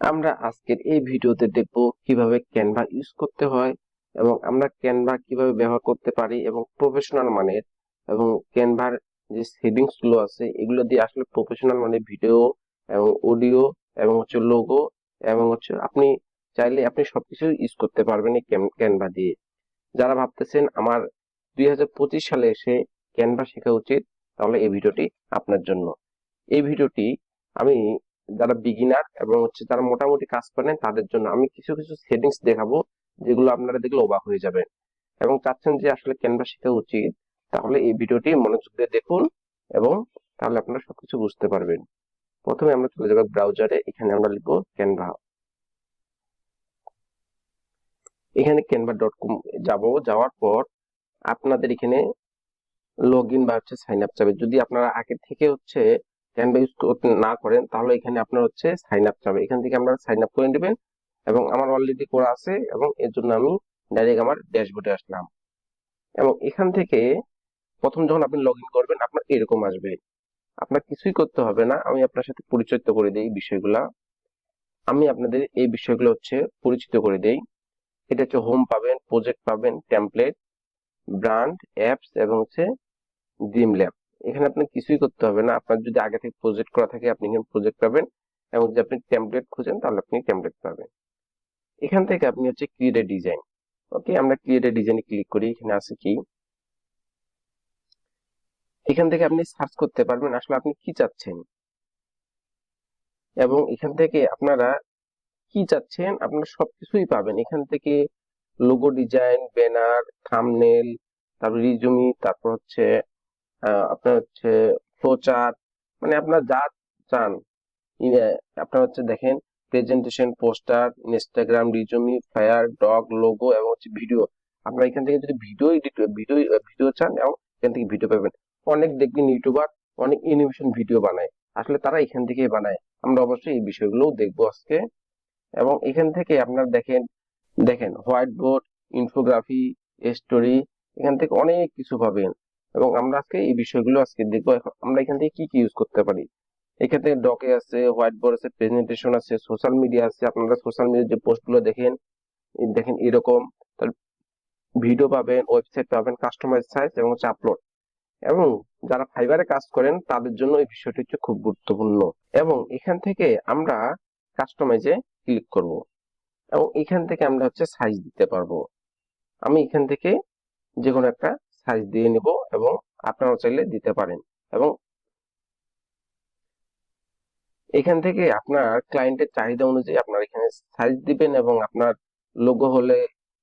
আমরা আজকের এই ভিডিওতে দেখব কীভাবে ক্যানভা ইউজ করতে হয় এবং আমরা ক্যানভা কীভাবে ব্যবহার করতে পারি এবং প্রফেশনাল মানের এবং ক্যানভার যে সেটিংসগুলো আছে, এগুলো দিয়ে আসলে প্রফেশনাল মানের ভিডিও এবং অডিও এবং হচ্ছে লোগো এবং হচ্ছে আপনি চাইলে আপনি সবকিছু ইউজ করতে পারবেন এই ক্যানভা দিয়ে। যারা ভাবতেছেন আমার দুই হাজার পঁচিশ সালে এসে ক্যানভা শেখা উচিত, তাহলে এই ভিডিওটি আপনার জন্য। এই ভিডিওটি আমি যারা বিগিনার এবং হচ্ছে যারা মোটামুটি কাজ করেন, তাদের জন্য আমি কিছু কিছু সেটিংস দেখাবো, যেগুলো আপনারা দেখলে অবাক হয়ে যাবেন। এবং চাচ্ছেন যে আসলে ক্যানভা শেখা উচিত, তাহলে এই ভিডিওটি মনোযোগ দিয়ে দেখুন এবং তাহলে আপনারা সবকিছু বুঝতে পারবেন। প্রথমে আমরা চলে যাব ব্রাউজারে এখানে আমরা লিখব ক্যানভা এখানে ক্যানভা ডট কম যাব, যাওয়ার পর আপনাদের এখানে লগ ইন বা হচ্ছে সাইন আপ চাবে। যদি আপনারা আগে থেকে হচ্ছে ক্যানভা ইউজ না করেন, তাহলে এখানে আপনার হচ্ছে সাইন আপ চাবে। এখান থেকে আপনারা সাইন আপ করে নেবেন এবং আমার অলরেডি করা আছে এবং এর জন্য আমি ডাইরেক্ট আমার ড্যাশবোর্ডে আসলাম। এবং এখান থেকে প্রথম যখন আপনি লগ করবেন, আপনার এরকম আসবে। আপনার কিছুই করতে হবে না, আমি আপনার সাথে পরিচিত করে দিই বিষয়গুলা। আমি আপনাদের এই বিষয়গুলো হচ্ছে পরিচিত করে দেই। এটা হচ্ছে হোম পাবেন প্রজেক্ট পাবেন টেমপ্লেট ব্র্যান্ড অ্যাপস এবং হচ্ছে ড্রিম ল্যাব এখানে আপনি কিছুই করতে হবে না। আপনার যদি আগে থেকে প্রজেক্ট করা থাকে, আপনি এখানে প্রজেক্ট পাবেন এবং যদি আপনি টেমপ্লেট খুঁজেন, তাহলে আপনি টেমপ্লেট পাবেন। এখান থেকে আপনি হচ্ছে ক্রিয়েট ডিজাইন ওকে আমরা ক্রিয়েট ডিজাইনে ক্লিক করি, এখানে আছে কি? এখান থেকে আপনি সার্চ করতে পারবেন আসলে আপনি কি চাচ্ছেন। এবং এখান থেকে আপনারা কি চাচ্ছেন, আপনারা সবকিছুই পাবেন। এখান থেকে লোগো ডিজাইন ব্যানার থামনেল তারপর রিজুমি তারপর হচ্ছে আপনার হচ্ছে ফ্লোচার্ট মানে আপনার যা চান আপনার হচ্ছে দেখেন presentation poster Instagram resume fire dog logo এবং হচ্ছে ভিডিও আপনার এখান থেকে যদি ভিডিও এডিট ভিডিও ভিডিও চান এবং এখান থেকে ভিডিও পাবেন। অনেক দেখবেন ইউটিউবার অনেক ইনোভেশন ভিডিও বানায়। আসলে তারা এখান থেকেই বানায়। আমরা অবশ্যই এই বিষয়গুলোও দেখব আজকে। এবং এখান থেকে আপনার দেখেন দেখেন হোয়াইট বোর্ড ইনফোগ্রাফি স্টোরি এখান থেকে অনেক কিছু পাবেন। এবং আমরা আজকে এই বিষয়গুলো আজকে দেখব। আমরা এখান থেকে কি কি ইউজ করতে পারি? থেকে ডকে আছে হোয়াইট বোর্ড আছে প্রেজেন্টেশন আছে সোশ্যাল মিডিয়া আছে। আপনারা সোশ্যাল মিডিয়ার যে পোস্টগুলো দেখেন দেখেন এরকম। ভিডিও পাবেন ওয়েবসাইট পাবেন কাস্টমাইজ সাইজ এবং হচ্ছে আপলোড এবং যারা ফাইবারে কাজ করেন, তাদের জন্য এই বিষয়টি হচ্ছে খুব গুরুত্বপূর্ণ। এবং এখান থেকে আমরা কাস্টমাইজে ক্লিক করব। এবং এখান থেকে আমরা হচ্ছে সাইজ দিতে পারব। আমি এখান থেকে যে কোনো একটা সাইজ দিয়ে নেব এবং আপনারা চাইলে দিতে পারেন এবং এখান থেকে আপনার ক্লায়েন্টের চাহিদা অনুযায়ী আপনার এখানে সাইজ দিবেন এবং আপনার লোগো হলে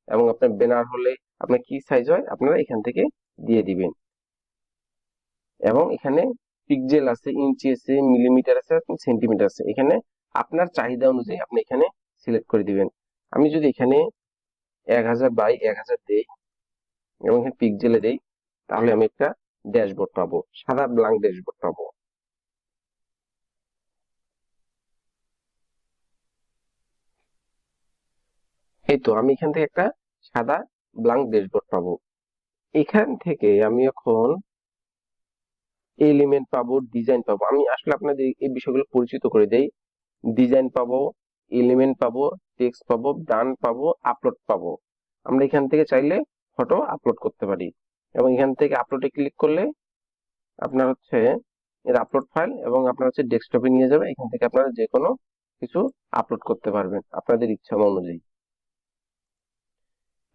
এবং আপনার ব্যানার হলে আপনার কি সাইজ হয় আপনারা এখান থেকে দিয়ে দিবেন। এবং এখানে পিকজেল আছে ইঞ্চি আছে মিলিমিটার আছে সেন্টিমিটার আছে। এখানে আপনার চাহিদা অনুযায়ী আপনি এখানে সিলেক্ট করে দিবেন। আমি যদি এখানে এক হাজার বাই এক হাজার দেই এবং এখানে পিকজেলে দেই, তাহলে আমি একটা ড্যাশবোর্ড পাবো, সাদা ব্লাঙ্ক ড্যাশবোর্ড পাবো। এই তো, আমি এখান থেকে একটা সাদা ব্লাঙ্ক ড্যাশবোর্ড পাবো। এখান থেকে আমি এখন এলিমেন্ট পাবো ডিজাইন পাবো। আমি আসলে আপনাদের এই বিষয়গুলো পরিচিত করে দেই। ডিজাইন পাবো এলিমেন্ট পাবো টেক্সট পাবো ডান পাবো আপলোড পাবো। আমরা এখান থেকে চাইলে ফটো আপলোড করতে পারি। এবং এখান থেকে আপলোডে ক্লিক করলে আপনার হচ্ছে এর আপলোড ফাইল এবং আপনার হচ্ছে ডেস্কটপে নিয়ে যাবে। এখান থেকে আপনারা যে কোনো কিছু আপলোড করতে পারবেন আপনাদের ইচ্ছা অনুযায়ী।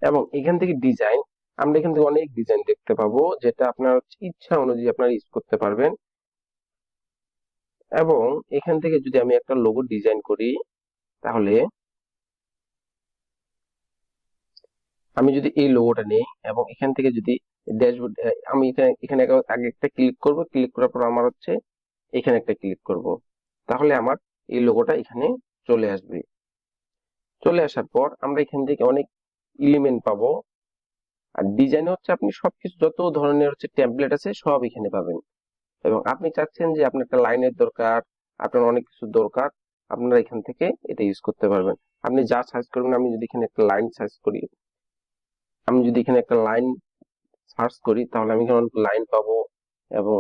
এবং এখান থেকে ডিজাইন আমরা এখান থেকে অনেক ডিজাইন দেখতে পাবো, যেটা আপনার ইচ্ছা অনুযায়ী আপনারা ইউজ করতে পারবেন। এবং এখান থেকে যদি আমি একটা লোগো ডিজাইন করি, তাহলে আমি যদি এই লোগোটা নেই এবং এখান থেকে যদি ড্যাশবোর্ড আমি এখানে এখানে আগে একটা ক্লিক করব ক্লিক করার পর আমার হচ্ছে এখানে একটা ক্লিক করব। তাহলে আমার এই লোগোটা এখানে চলে আসবে। চলে আসার পর আমরা এখান থেকে অনেক এলিমেন্ট পাবো। আর ডিজাইনে হচ্ছে আপনি সবকিছু, যত ধরনের হচ্ছে টেমপ্লেট আছে, সব এখানে পাবেন। এবং আপনি চাচ্ছেন যে আপনার একটা লাইনের দরকার, আপনার অনেক কিছু দরকার, আপনারা এখান থেকে এটা ইউজ করতে পারবেন। আপনি যা সার্চ করবেন, আমি যদি এখানে একটা লাইন সার্চ করি আমি যদি এখানে একটা লাইন সার্চ করি, তাহলে আমি এখানে অনেক লাইন পাবো এবং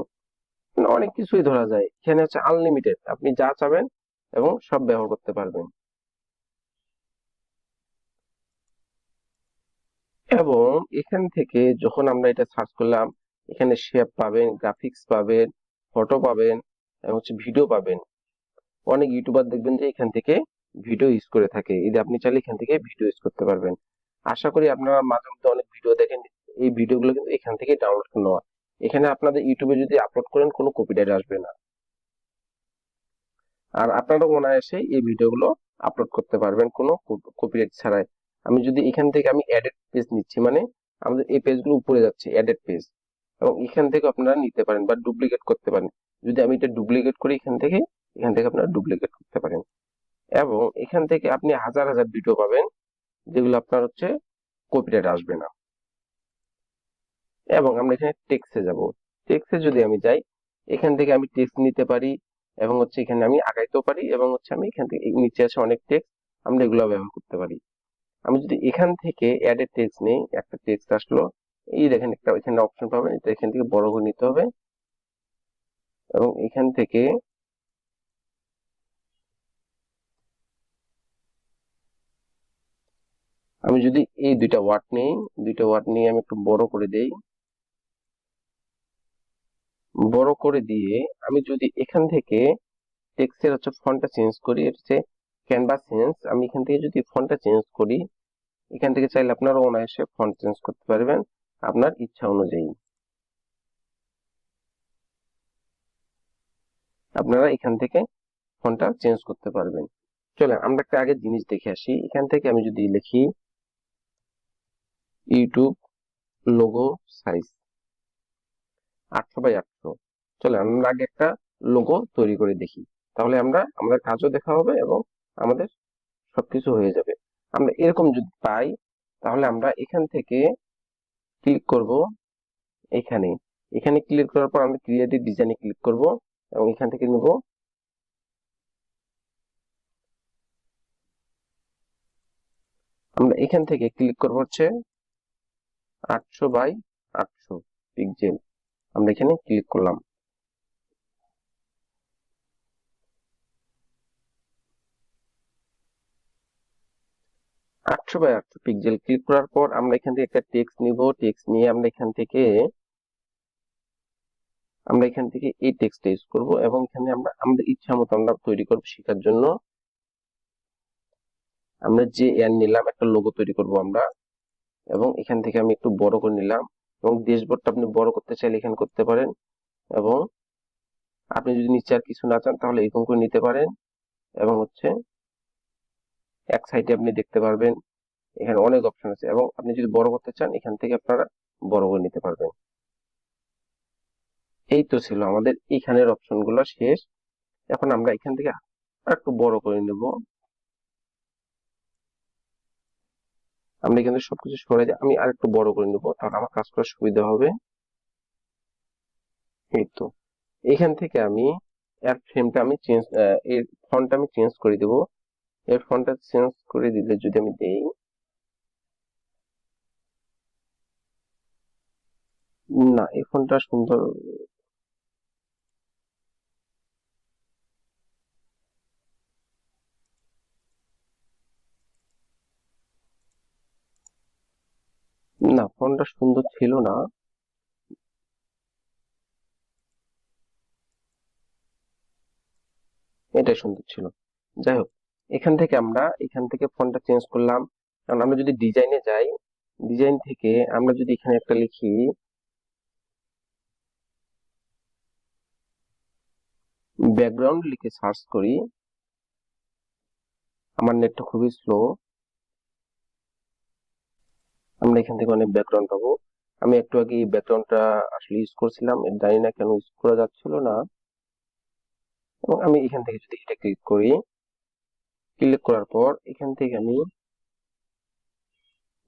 মানে অনেক কিছুই ধরা যায়। এখানে হচ্ছে আনলিমিটেড আপনি যা চাবেন এবং সব ব্যবহার করতে পারবেন। এবং এখান থেকে যখন আমরা এটা সার্চ করলাম, এখানে শেপ পাবেন গ্রাফিক্স পাবেন ফটো পাবেন, এবং হচ্ছে ভিডিও পাবেন। অনেক ইউটিউবার দেখবেন যে এখান থেকে ভিডিও ইউজ করে থাকে। যদি আপনি চাইলে এখান থেকে ভিডিও ইউজ করতে পারবেন। আশা করি আপনারা মাঝে মধ্যে অনেক ভিডিও দেখেন। এই ভিডিওগুলো কিন্তু এখান থেকে ডাউনলোড নেওয়া। এখানে আপনাদের ইউটিউবে যদি আপলোড করেন, কোনো কপিরাইট আসবে না। আর আপনারা অনায়াসে এই ভিডিওগুলো আপলোড করতে পারবেন, কোনো কপিরাইট ছাড়াই। আমি যদি এখান থেকে আমি এডিট পেজ নিচ্ছি মানে আমাদের এই পেজগুলো উপরে যাচ্ছে এডিট পেজ এবং এখান থেকে আপনারা নিতে পারেন বা ডুপ্লিকেট করতে পারেন। যদি আমি এটা ডুপ্লিকেট করি এখান থেকে এখান থেকে আপনারা ডুপ্লিকেট করতে পারেন। এবং এখান থেকে আপনি হাজার হাজার ভিডিও পাবেন। যেগুলো আপনার হচ্ছে কপিরাইট আসবে না। এবং আমরা এখানে টেক্সে যাব। টেক্সে যদি আমি যাই, এখান থেকে আমি টেক্সট নিতে পারি এবং হচ্ছে এখানে আমি আগাইতেও পারি এবং হচ্ছে আমি এখান থেকে নিচে আছে অনেক টেক্সট আমরা এগুলো ব্যবহার করতে পারি। আমি যদি এখান থেকে অ্যাড এ টেক্সট নেই, একটা টেক্সট আসলো, এই দেখেন একটা, এখানে অপশন পাবেন, এটা এখান থেকে বড় করে নিতে হবে। এবং এখান থেকে আমি যদি এই দুইটা ওয়ার্ড নেই, দুইটা ওয়ার্ড নিয়ে আমি একটু বড় করে দেই। বড় করে দিয়ে আমি যদি এখান থেকে টেক্সটের হচ্ছে ফন্টটা চেঞ্জ করি এটা হচ্ছে ক্যানভাস চেঞ্জ, আমি এখান থেকে যদি ফন্টটা চেঞ্জ করি, এখান থেকে চাইলে আপনারা অনায়াসে ফন্ট চেঞ্জ করতে পারবেন আপনার ইচ্ছা অনুযায়ী। আপনারা এখান থেকে ফন্টটা চেঞ্জ করতে পারবেন। চলেন আমরা একটা আগে জিনিস দেখে আসি। এখান থেকে আমি যদি লিখি ইউটিউব লোগো সাইজ। আটশো বাই আটশো। চলে আমরা আগে একটা লোগো তৈরি করে দেখি। তাহলে আমরা, আমাদের কাজও দেখা হবে এবং আমাদের সবকিছু হয়ে যাবে। আমরা এরকম যদি পাই, তাহলে আমরা এখান থেকে ক্লিক করব এখানে। এখানে ক্লিক করার পর আমরা ক্রিয়েটিভ ডিজাইনে ক্লিক করব এবং এখান থেকে নিব আমরা এখান থেকে ক্লিক করব হচ্ছে আটশো বাই আটশো পিক্সেল আমরা এখানে ক্লিক করলাম। আটশো বাই আটশো পিক্সেল ক্লিক করার পর আমরা এখান থেকে একটা টেক্সট নিব। টেক্সট নিয়ে আমরা এখান থেকে, আমরা এখান থেকে এই টেক্সট ইউজ করব এবং এখানে আমরা আমাদের ইচ্ছা মতো আমরা তৈরি করব শেখার জন্য। আমরা যে এয়ার নিলাম, একটা লোগো তৈরি করব আমরা। এবং এখান থেকে আমি একটু বড় করে নিলাম এবং ড্যাশবোর্ডটা আপনি বড় করতে চাইলে এখানে করতে পারেন এবং আপনি যদি নিচে আর কিছু না চান তাহলে এরকম করে নিতে পারেন এবং হচ্ছে এক সাইডে আপনি দেখতে পারবেন এখানে অনেক অপশন আছে এবং আপনি যদি বড় করতে চান এখান থেকে আপনারা বড় করে নিতে পারবেন। এই তো ছিল আমাদের এখানের অপশনগুলো শেষ। এখন আমরা এখান থেকে একটু বড় করে নেব। আমরা এখানে সবকিছু সরে যাই আমি আর একটু বড় করে নেব, তাহলে আমার কাজ করার সুবিধা হবে। এই তো। এখান থেকে আমি এর ফ্রেমটা আমি চেঞ্জ এর ফন্টটা আমি চেঞ্জ করে দেব। এর ফন্টটা চেঞ্জ করে দিলে যদি আমি দেই, না, এই ফোনটা সুন্দর না, ফোনটা সুন্দর ছিল না। এটাই সুন্দর ছিল। যাই হোক, এখান থেকে আমরা, এখান থেকে ফোনটা চেঞ্জ করলাম। কারণ আমরা যদি ডিজাইনে যাই ডিজাইন থেকে আমরা যদি এখানে একটা লিখি ব্যাকগ্রাউন্ড লিখে সার্চ করি, আমার নেটটা খুবই স্লো আমরা এখান থেকে অনেক ব্যাকগ্রাউন্ড পাবো। আমি একটু আগে এই ব্যাকগ্রাউন্ডটা আসলে ইউজ করছিলাম জানি না কেন ইউজ করা যাচ্ছিল না। এবং আমি এখান থেকে যদি এটা ক্লিক করি ক্লিক করার পর এখান থেকে আমি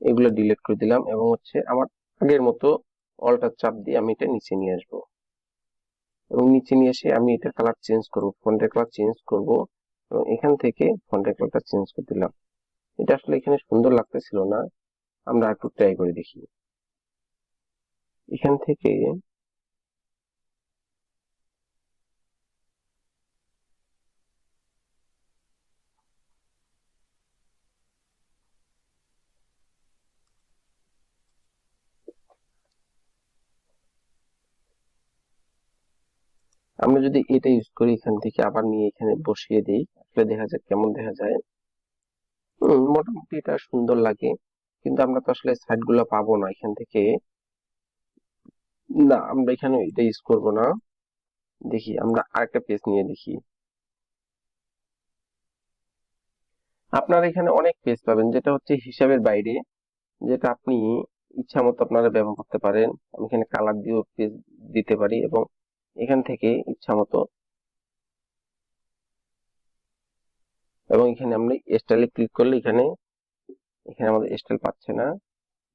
এগুলো ডিলিট করে দিলাম এবং হচ্ছে আমার আগের মতো অল্টার চাপ দিয়ে আমি এটা নিচে নিয়ে আসব। এবং নিচে নিয়ে এসে আমি এটা কালার চেঞ্জ করব ফন্টের কালার চেঞ্জ করব এবং এখান থেকে ফন্টের কালারটা চেঞ্জ করে দিলাম। এটা আসলে এখানে সুন্দর লাগতেছিল না। আমরা একটু ট্রাই করে দেখি। এখান থেকে আমরা যদি এটা ইউজ করি, এখান থেকে আবার নিয়ে এখানে বসিয়ে দিই তাহলে দেখা যাক কেমন দেখা যায়। মোটামুটি এটা সুন্দর লাগে। কিন্তু আমরা তো আসলে সাইডগুলো পাবো না এখান থেকে। না, আমরা এখানে এটা ইউজ করব না। দেখি, আমরা আরেকটা পেজ নিয়ে দেখি। আপনারা এখানে অনেক পেজ পাবেন, যেটা হচ্ছে হিসাবের বাইরে, যেটা আপনি ইচ্ছা মতো আপনারা ব্যবহার করতে পারেন। আমি এখানে কালার দিয়েও পেজ দিতে পারি এবং এখান থেকে ইচ্ছা মতো এবং এখানে আমরা স্টাইলে ক্লিক করলে এখানে এখানে আমাদের স্টাইল পাচ্ছে না।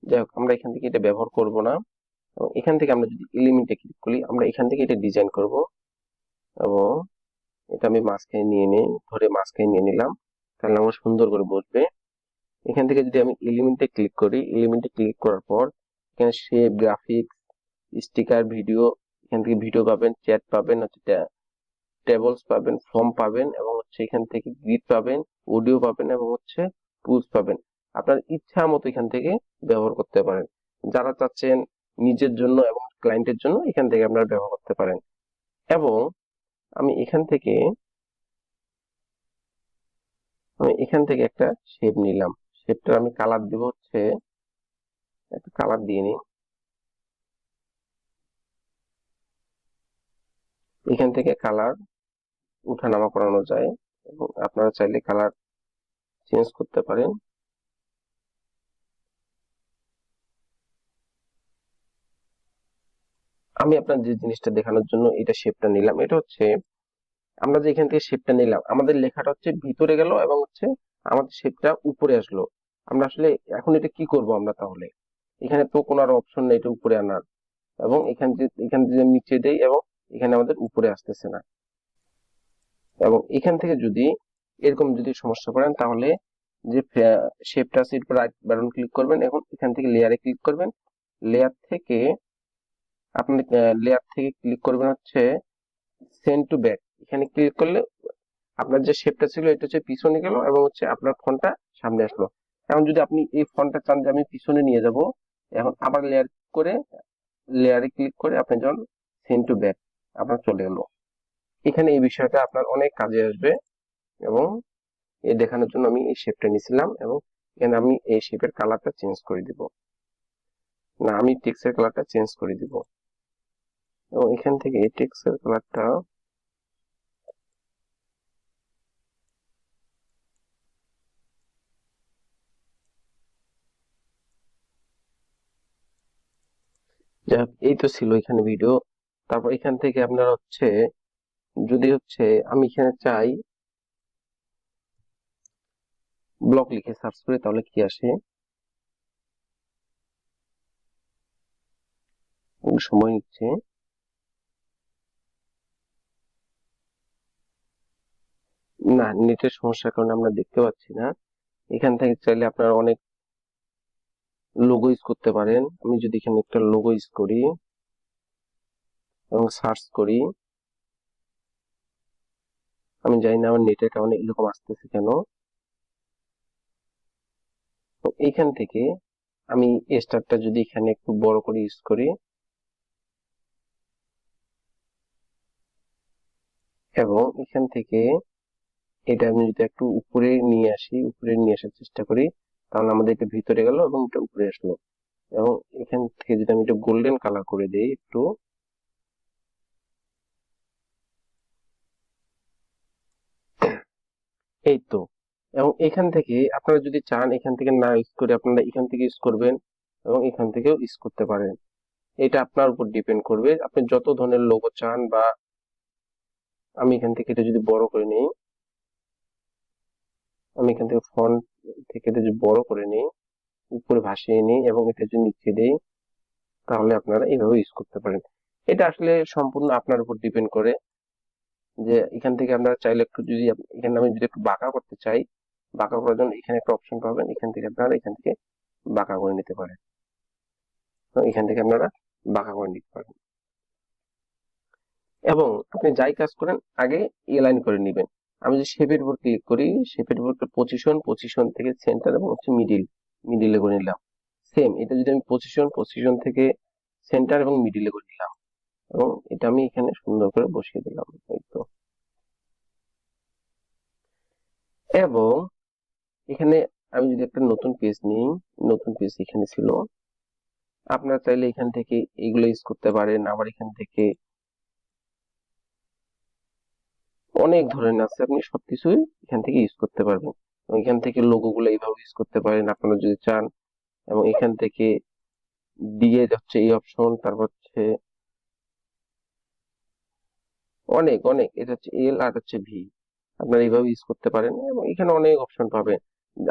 যাই হোক, আমরা এখান থেকে এটা ব্যবহার করব না। এবং এখান থেকে আমরা যদি এলিমেন্টে ক্লিক করি, আমরা এখান থেকে এটা ডিজাইন করব। এবং এটা আমি মাঝখানে নিয়ে নিই, ধরে মাঝখানে নিয়ে নিলাম। তাহলে আমার সুন্দর করে বসবে। এখান থেকে যদি আমি এলিমেন্টে ক্লিক করি এলিমেন্টে ক্লিক করার পর, এখানে শেপ গ্রাফিক্স স্টিকার ভিডিও এখান থেকে ভিডিও পাবেন চ্যাট পাবেন, হচ্ছে টেবলস পাবেন ফর্ম পাবেন, এবং হচ্ছে এখান থেকে গ্রিড পাবেন অডিও পাবেন, এবং হচ্ছে টুলস পাবেন। আপনার ইচ্ছা মতো এখান থেকে ব্যবহার করতে পারেন। যারা চাচ্ছেন নিজের জন্য এবং ক্লায়েন্টের জন্য এখান থেকে আপনারা ব্যবহার করতে পারেন। এবং আমি এখান থেকে আমি এখান থেকে একটা শেপ নিলাম। শেপটার আমি কালার দিব হচ্ছে, একটা কালার দিয়ে নিই। এখান থেকে কালার উঠানামা করানো যায় এবং আপনারা চাইলে কালার চেঞ্জ করতে পারেন। আমি আপনার যে জিনিসটা দেখানোর জন্য এটা শেপটা নিলাম, এটা হচ্ছে আমরা যে এখান থেকে শেপটা নিলাম, আমাদের লেখাটা হচ্ছে ভিতরে গেল এবং হচ্ছে আমাদের শেপটা উপরে আসলো। আমরা আসলে এখন এটা কি করব আমরা তাহলে? এখানে তো কোনো আর অপশন নেই এটা উপরে আনার এবং এখান যে, এখান থেকে নিচে দেই এবং এখানে আমাদের উপরে আসতেছে না। এবং এখান থেকে যদি এরকম যদি সমস্যা করেন তাহলে যে শেপটা আছে এরপর রাইট বাটন ক্লিক করবেন, এখন এখান থেকে লেয়ারে ক্লিক করবেন। লেয়ার থেকে আপনি লেয়ার থেকে ক্লিক করবেন হচ্ছে সেন্ড টু ব্যাক এখানে ক্লিক করলে আপনার যে শেপটা ছিল, এটা হচ্ছে পিছনে গেল এবং হচ্ছে আপনার ফোনটা সামনে আসলো। এখন যদি আপনি এই ফোনটা চান যে আমি পিছনে নিয়ে যাব, এখন আবার লেয়ার করে লেয়ারে ক্লিক করে আপনি যখন সেন্ড টু ব্যাক আপনার চলে গেল এখানে এই বিষয়টা আপনার অনেক কাজে আসবে এবং এ দেখানোর জন্য আমি এই শেপটা নিয়েছিলাম এবং এখানে আমি এই শেপের কালারটা চেঞ্জ করে দিব। না, আমি টেক্সের কালারটা চেঞ্জ করে দিব। এবং এখান থেকে এই টেক্সের কালারটা যাক, এই তো ছিল এখানে ভিডিও তারপর এখান থেকে আপনার হচ্ছে, যদি হচ্ছে আমি এখানে চাই ব্লক লিখে সার্চ করে, তাহলে কি আসে? সময় নিচ্ছে। না, নেটের সমস্যার কারণে আমরা দেখতে পাচ্ছি না। এখান থেকে চাইলে আপনারা অনেক লোগো ইউজ করতে পারেন। আমি যদি এখানে একটা লোগো ইউজ করি এবং সার্চ করি, আমি জানি না আমার নেটের কারণে এরকম আসতেছে কেন। তো এইখান থেকে আমি স্টারটা যদি এখানে একটু বড় করে ইউজ করি, এবং এখান থেকে এটা আমি যদি একটু উপরে নিয়ে আসি, উপরে নিয়ে আসার চেষ্টা করি, তাহলে আমাদের এটা ভিতরে গেল এবং এটা উপরে আসলো। এবং এখান থেকে যদি আমি এটা গোল্ডেন কালার করে দিই একটু। এই তো। এবং এখান থেকে আপনারা যদি চান, এখান থেকে না ইউজ করে আপনারা এখান থেকে ইউজ করবেন এবং এখান থেকেও ইউজ করতে পারেন। এটা আপনার উপর ডিপেন্ড করবে। আপনি যত ধরনের লোগো চান বা আমি এখান থেকে এটা যদি বড় করে নিই। আমি এখান থেকে ফন্ট থেকে যদি বড় করে নিই, উপরে ভাসিয়ে নিই এবং এটা যদি নিচে দিই, তাহলে আপনারা এইভাবে ইউজ করতে পারেন। এটা আসলে সম্পূর্ণ আপনার উপর ডিপেন্ড করে যে এখান থেকে আপনারা চাইলে একটু যদি এখানে আমি যদি একটু বাঁকা করতে চাই, বাঁকা করার জন্য এখানে একটা অপশন পাবেন, এখান থেকে আপনারা এখান থেকে বাঁকা করে নিতে পারেন। এখান থেকে আপনারা বাঁকা করে নিতে পারেন। এবং আপনি যাই কাজ করেন, আগে এলাইন করে নেবেন। আমি যদি শেপের উপর ক্লিক করি শেপের উপর পজিশন পজিশন থেকে সেন্টার এবং হচ্ছে মিডিল মিডিলে করে নিলাম। সেম এটা যদি আমি পজিশন পজিশন থেকে সেন্টার এবং মিডিলে করে নিলাম, এবং এটা আমি এখানে সুন্দর করে বসিয়ে দিলাম, এই তো। এবং এখানে আমি যদি একটা নতুন পেজ নিই, নতুন পেজ এখানে ছিল। আপনারা চাইলে এখান থেকে এগুলো ইউজ করতে পারেন, আবার এখান থেকে অনেক ধরনের আছে, আপনি সবকিছুই এখান থেকে ইউজ করতে পারবেন। এখান থেকে লোগো গুলো এইভাবে ইউজ করতে পারেন, আপনারা যদি চান। এবং এখান থেকে দিয়ে যাচ্ছে এই অপশন তারপর হচ্ছে অনেক অনেক। এটা হচ্ছে এল আর হচ্ছে ভি আপনারা এইভাবে ইউজ করতে পারেন এবং এখানে অনেক অপশন পাবেন।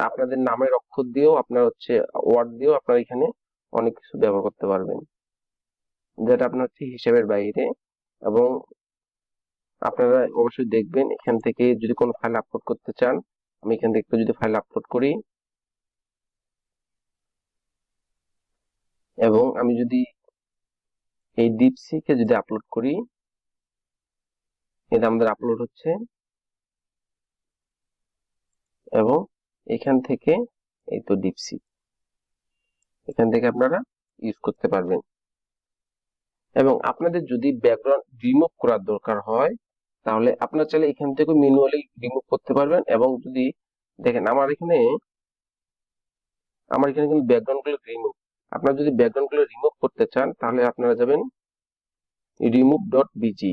আপনাদের নামের অক্ষর দিয়েও, আপনার হচ্ছে ওয়ার্ড দিয়েও আপনারা এখানে অনেক কিছু ব্যবহার করতে পারবেন। যেটা আপনার হচ্ছে হিসেবের বাইরে এবং আপনারা অবশ্যই দেখবেন, এখান থেকে যদি কোনো ফাইল আপলোড করতে চান, আমি এখান থেকে যদি ফাইল আপলোড করি এবং আমি যদি এই ডিপসিকে যদি আপলোড করি, এটা আমাদের আপলোড হচ্ছে এবং এখান থেকে এই তো ডিপসি এখান থেকে আপনারা ইউজ করতে পারবেন। এবং আপনাদের যদি ব্যাকগ্রাউন্ড রিমুভ করার দরকার হয় তাহলে আপনার চাইলে এখান থেকে ম্যানুয়ালি রিমুভ করতে পারবেন এবং যদি দেখেন আমার এখানে আমার এখানে কিন্তু ব্যাকগ্রাউন্ডগুলো রিমুভ আপনারা যদি ব্যাকগ্রাউন্ডগুলো রিমুভ করতে চান, তাহলে আপনারা যাবেন রিমুভ ডট বিজি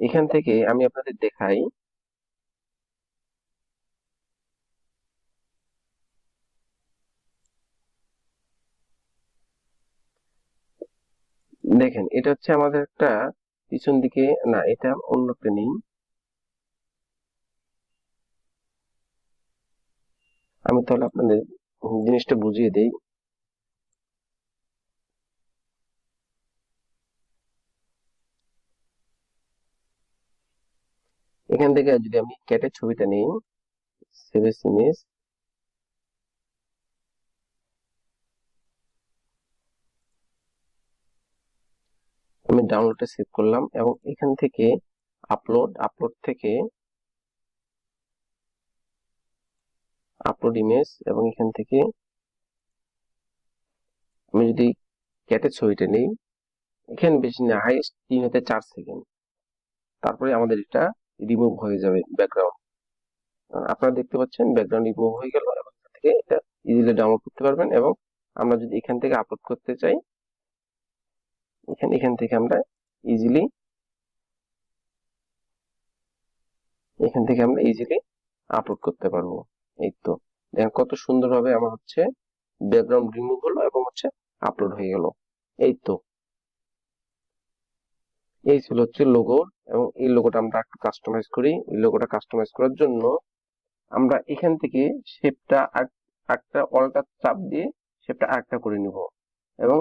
এখান থেকে আমি আপনাদের দেখাই। দেখেন, এটা হচ্ছে আমাদের একটা পিছন দিকে, না, এটা অন্য একটা নেই আমি তাহলে আপনাদের জিনিসটা বুঝিয়ে দেই। এখান থেকে যদি আমি ক্যাটের ছবিটা নিই, সেভেস ইমেজ ডাউনলোডে সেভ করলাম এবং এখান থেকে আপলোড আপলোড থেকে আপলোড ইমেজ এবং এখান থেকে আমি যদি ক্যাটের ছবিটা নিই, এখানে বেশি না হাইস্ট তিন হতে চার সেকেন্ড তারপরে আমাদের এটা রিমুভ হয়ে যাবে ব্যাকগ্রাউন্ড আপনারা দেখতে পাচ্ছেন ব্যাকগ্রাউন্ড রিমুভ হয়ে গেল এবং এখান থেকে এটা ইজিলি ডাউনলোড করতে পারবেন এবং আমরা যদি এখান থেকে আপলোড করতে চাই এখানে, এখান থেকে আমরা ইজিলি এখান থেকে আমরা ইজিলি আপলোড করতে পারব। এই তো। দেখেন কত সুন্দরভাবে আমার হচ্ছে ব্যাকগ্রাউন্ড রিমুভ হলো এবং হচ্ছে আপলোড হয়ে গেল। এই তো। এই ছিল হচ্ছে লোগো এবং এই লোগোটা আমরা একটু কাস্টমাইজ করি। এই লোগোটা কাস্টমাইজ করার জন্য আমরা এখান থেকে শেপটা একটা অল্টার চাপ দিয়ে শেপটা আরেকটা করে নিব। এবং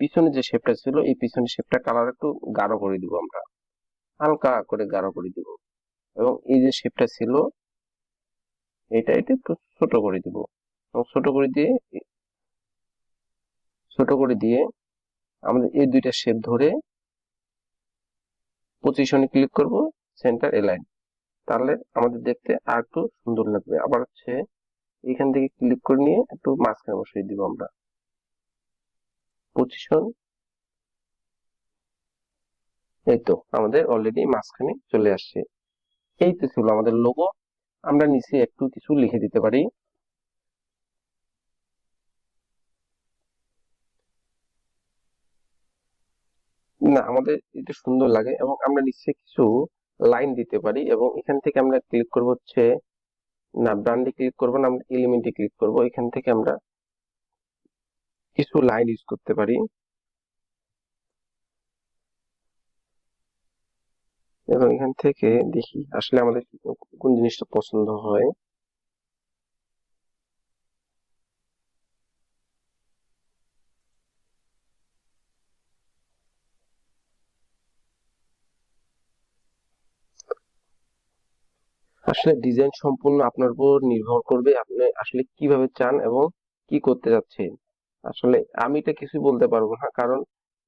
পিছনে যে শেপটা ছিল, এই পিছনের শেপটা কালার একটু গাঢ় করে দিব আমরা। হালকা করে গাঢ় করে দিব। এবং এই যে শেপটা ছিল, এটা এটা একটু ছোট করে দিব। এবং ছোট করে দিয়ে, ছোট করে দিয়ে আমাদের এই দুইটা শেপ ধরে পজিশনে ক্লিক করব সেন্টার এলাইন তাহলে আমাদের দেখতে আর একটু সুন্দর লাগবে। আবার হচ্ছে, এখান থেকে ক্লিক করে নিয়ে একটু মাঝখানে বসিয়ে দিব আমরা। পজিশন। এই তো, আমাদের অলরেডি মাঝখানে চলে আসছে। এই তো ছিল আমাদের লোগো আমরা নিচে একটু কিছু লিখে দিতে পারি। না, আমাদের এটা সুন্দর লাগে এবং আমরা নিচে কিছু লাইন দিতে পারি এবং এখান থেকে আমরা ক্লিক করব হচ্ছে, না ব্র্যান্ডে ক্লিক করব না, আমরা এলিমেন্টে ক্লিক করব। এখান থেকে আমরা কিছু লাইন ইউজ করতে পারি। এবং এখান থেকে দেখি আসলে আমাদের কোন জিনিসটা পছন্দ হয়। আসলে ডিজাইন সম্পূর্ণ আপনার উপর নির্ভর করবে আপনি আসলে কীভাবে চান এবং কি করতে যাচ্ছেন। আসলে আমি এটা কিছুই বলতে পারব না। কারণ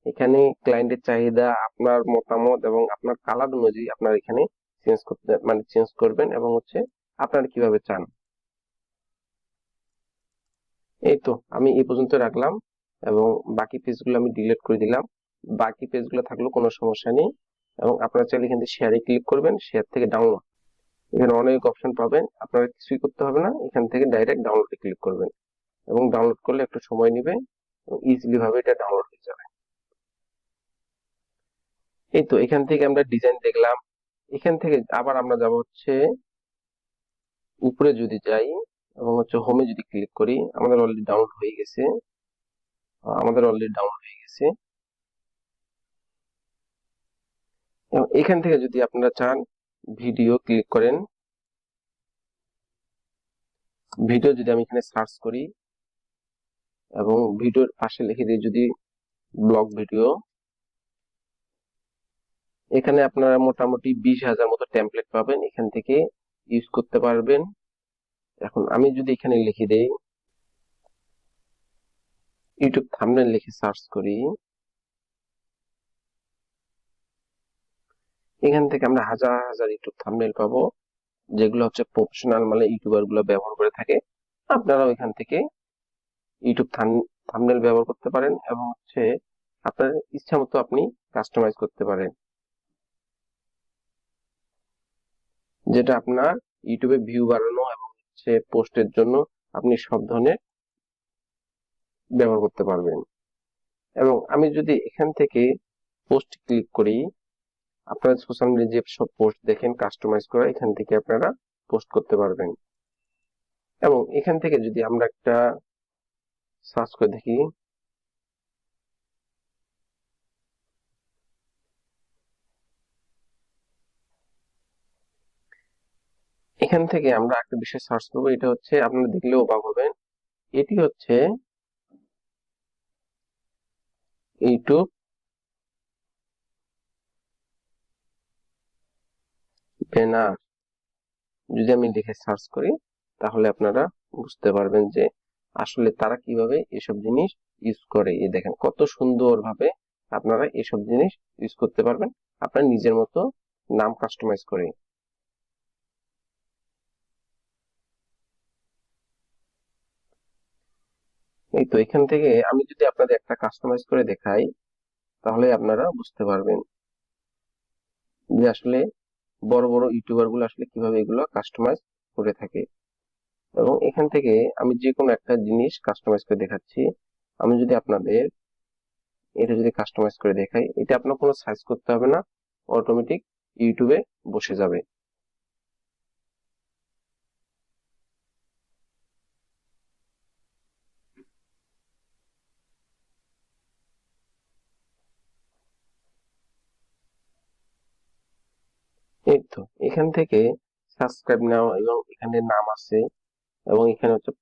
এখানে ক্লায়েন্টের চাহিদা, আপনার মতামত এবং আপনার কালার অনুযায়ী আপনার এখানে চেঞ্জ করতে মানে চেঞ্জ করবেন এবং হচ্ছে আপনারা কীভাবে চান। এই তো, আমি এই পর্যন্ত রাখলাম এবং বাকি পেজগুলো আমি ডিলিট করে দিলাম। বাকি পেজগুলো থাকলেও কোনো সমস্যা নেই এবং আপনারা চাইলে এখান থেকে শেয়ারে ক্লিক করবেন শেয়ার থেকে ডাউনলোড এখানে অনেক অপশন পাবেন, আপনারা কিছুই করতে হবে না, এখান থেকে ডাইরেক্ট ডাউনলোডে ক্লিক করবেন। এবং ডাউনলোড করলে একটু সময় নেবে ইজিলি ভাবে এটা ডাউনলোড হয়ে যাবে। এই তো, এখান থেকে আমরা ডিজাইন দেখলাম। এখান থেকে আবার আমরা যাব হচ্ছে উপরে যদি যাই এবং হচ্ছে হোমে যদি ক্লিক করি, আমাদের অলরেডি ডাউনলোড হয়ে গেছে। আমাদের অলরেডি ডাউনলোড হয়ে গেছে। এখান থেকে যদি আপনারা চান ভিডিও ক্লিক করেন। ভিডিও যদি আমি এখানে সার্চ করি এবং ভিডিওর পাশে লিখে দিই যদি ব্লগ ভিডিও, এখানে আপনারা মোটামুটি বিশ হাজার মতো টেমপ্লেট পাবেন, এখান থেকে ইউজ করতে পারবেন। এখন আমি যদি এখানে লিখে দেই, ইউটিউব থাম্বনেল লিখে সার্চ করি, এখান থেকে আমরা হাজার হাজার ইউটিউব থাম্বনেল পাবো, যেগুলো হচ্ছে প্রফেশনাল মানে ইউটিউবারগুলো ব্যবহার করে থাকে। আপনারাও এখান থেকে ইউটিউব থাম্বনেল ব্যবহার করতে পারেন এবং হচ্ছে আপনার ইচ্ছা মতো আপনি কাস্টমাইজ করতে পারেন। যেটা আপনার ইউটিউবে ভিউ বাড়ানো এবং হচ্ছে পোস্টের জন্য আপনি সব ধরনের ব্যবহার করতে পারবেন। এবং আমি যদি এখান থেকে পোস্ট ক্লিক করি, আপনারা সোশ্যাল মিডিয়া যে সব পোস্ট দেখেন কাস্টমাইজ করা এখান থেকে আপনারা পোস্ট করতে পারবেন। এবং এখান থেকে যদি আমরা একটা সার্চ করে দেখি। এখান থেকে আমরা একটা বিষয় সার্চ করব, এটা হচ্ছে আপনারা দেখলে অবাক হবেন। এটি হচ্ছে ইউটিউব ব্যানার যদি আমি লিখে সার্চ করি, তাহলে আপনারা বুঝতে পারবেন যে আসলে তারা কীভাবে এসব জিনিস ইউজ করে? এই দেখেন, কত সুন্দরভাবে আপনারা এসব জিনিস ইউজ করতে পারবেন আপনার নিজের মতো নাম কাস্টমাইজ করে। এই তো এখান থেকে আমি যদি আপনাদের একটা কাস্টমাইজ করে দেখাই, তাহলে আপনারা বুঝতে পারবেন যে আসলে বড় বড় ইউটিউবারগুলো আসলে কীভাবে এগুলো কাস্টমাইজ করে থাকে। এবং এখান থেকে আমি যে কোনো একটা জিনিস কাস্টমাইজ করে দেখাচ্ছি। আমি যদি আপনাদের এটা যদি কাস্টমাইজ করে দেখাই, এটা আপনার কোনো সাইজ করতে হবে না অটোমেটিক ইউটিউবে বসে যাবে। এই তো, এখান থেকে সাবস্ক্রাইব নাও এবং এখানে নাম আছে। এবং এখানে হচ্ছে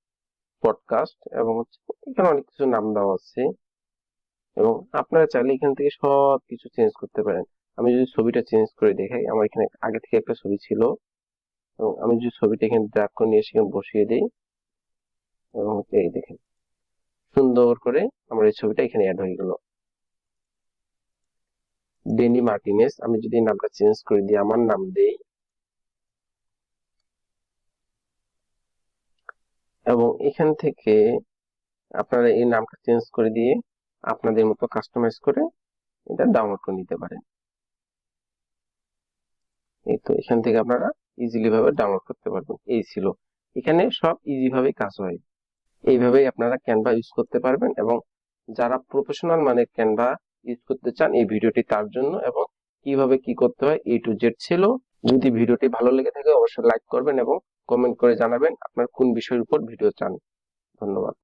পডকাস্ট এবং হচ্ছে এখানে অনেক কিছু নাম দেওয়া আছে। এবং আপনারা চাইলে এখান থেকে সব কিছু চেঞ্জ করতে পারেন। আমি যদি ছবিটা চেঞ্জ করে দেখাই, আমার এখানে আগে থেকে একটা ছবি ছিল। এবং আমি যদি ছবিটা এখানে ড্রাগ করে নিয়ে সেখানে বসিয়ে দিই, এবং হচ্ছে এই দেখেন, সুন্দর করে আমার এই ছবিটা এখানে অ্যাড হয়ে গেল। ডেনি মার্টিনেস আমি যদি নামটা চেঞ্জ করে দিই, আমার নাম দেই এবং এখান থেকে আপনারা এই নামটা চেঞ্জ করে দিয়ে আপনাদের মতো কাস্টমাইজ করে এটা ডাউনলোড করে নিতে পারেন। এই তো এখান থেকে আপনারা ইজিলি ভাবে ডাউনলোড করতে পারবেন। এই ছিল। এখানে সব ইজি ভাবে কাজ হয়। এইভাবেই আপনারা ক্যানভা ইউজ করতে পারবেন এবং যারা প্রফেশনাল মানে ক্যানভা ইউজ করতে চান এই ভিডিওটি তার জন্য এবং কীভাবে কি করতে হয় এ টু জেড ছিল। যদি ভিডিওটি ভালো লেগে থাকে অবশ্যই লাইক করবেন এবং কমেন্ট করে জানাবেন আপনার কোন বিষয়ের উপর ভিডিও চান। ধন্যবাদ।